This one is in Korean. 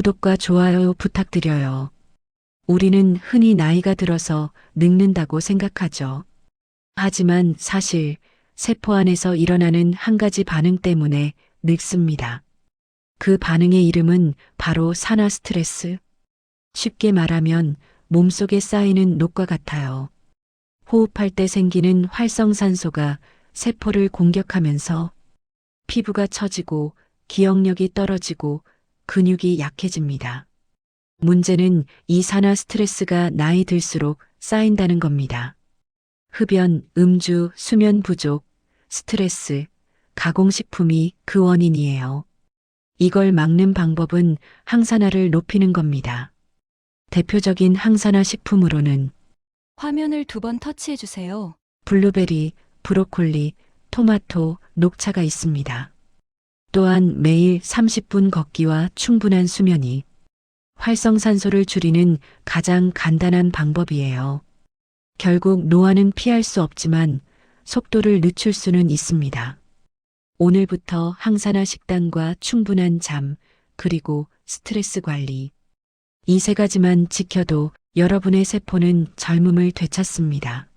구독과 좋아요 부탁드려요. 우리는 흔히 나이가 들어서 늙는다고 생각하죠. 하지만 사실 세포 안에서 일어나는 한 가지 반응 때문에 늙습니다. 그 반응의 이름은 바로 산화 스트레스. 쉽게 말하면 몸속에 쌓이는 녹과 같아요. 호흡할 때 생기는 활성산소가 세포를 공격하면서 피부가 처지고 기억력이 떨어지고 근육이 약해집니다. 문제는 이 산화 스트레스가 나이 들수록 쌓인다는 겁니다. 흡연, 음주, 수면 부족, 스트레스, 가공식품이 그 원인이에요. 이걸 막는 방법은 항산화를 높이는 겁니다. 대표적인 항산화 식품으로는 화면을 두 번 터치해 주세요. 블루베리, 브로콜리, 토마토, 녹차가 있습니다. 또한 매일 30분 걷기와 충분한 수면이 활성산소를 줄이는 가장 간단한 방법이에요. 결국 노화는 피할 수 없지만 속도를 늦출 수는 있습니다. 오늘부터 항산화 식단과 충분한 잠, 그리고 스트레스 관리. 이 세 가지만 지켜도 여러분의 세포는 젊음을 되찾습니다.